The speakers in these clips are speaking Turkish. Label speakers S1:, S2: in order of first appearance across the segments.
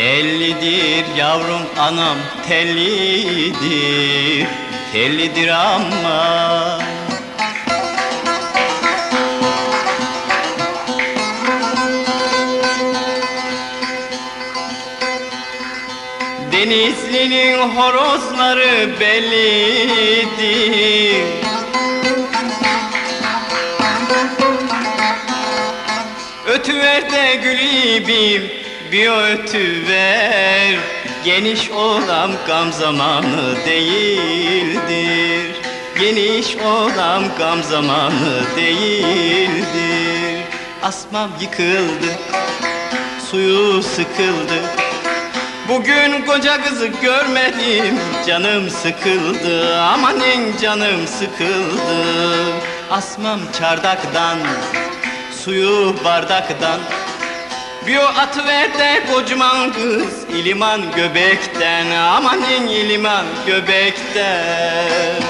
S1: tellidir yavrum anam tellidir Tellidir ama. Denizli'nin horozları bellidir. Ötüver de gülübim bir ötüver Geniş olam gam zamanı değildir. Geniş olam gam zamanı değildir. Asmam yıkıldı suyu sıkıldı. Bugün koca kızı görmedim canım sıkıldı. Amanin canım sıkıldı. Asmam çardaktan suyu bardaktan bir o atıver de kocaman kız İliman göbekten Amanin iliman göbekten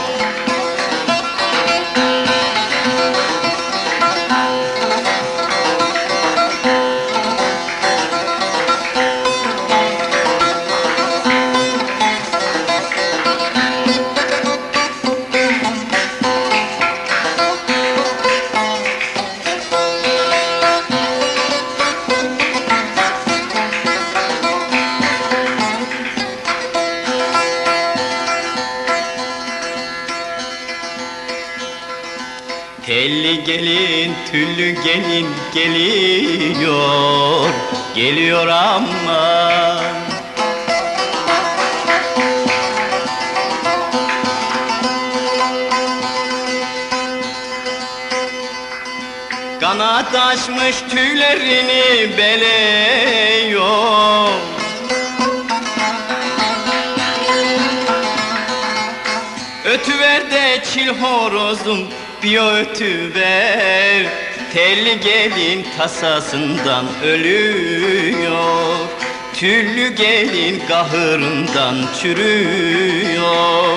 S1: Telli gelin, tüllü gelin geliyor, geliyor ama. Kanat açmış tüylerini beleyor Ötüver de çil horozum bir ötüver Telli gelin tasasından ölüyor. Tüllü gelin kahırından çürüyor.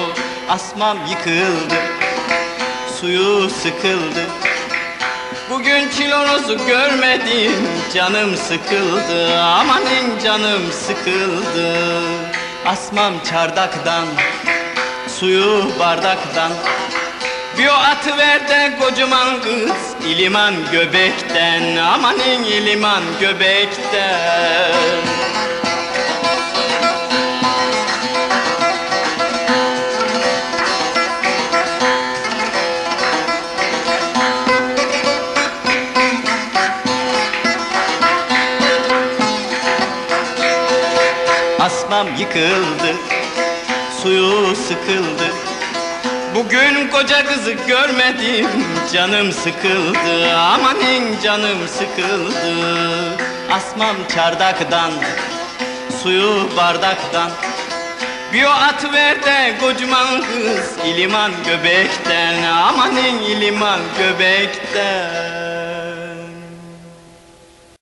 S1: Asmam yıkıldı suyu sıkıldı. Bugün çilonozu görmedim canım sıkıldı. Amanın canım sıkıldı. Asmam çardaktan suyu bardaktan bir o atıver de kocaman kız İliman göbekten Amanin iliman göbekten. Asmam yıkıldı Suyu sıkıldı Bugün koca kızı görmedim. Canım sıkıldı Amanin canım sıkıldı. Asmam çardaktan Suyu bardaktan. Bir o atıver de kocaman kız İliman göbekten. Amanin iliman göbekten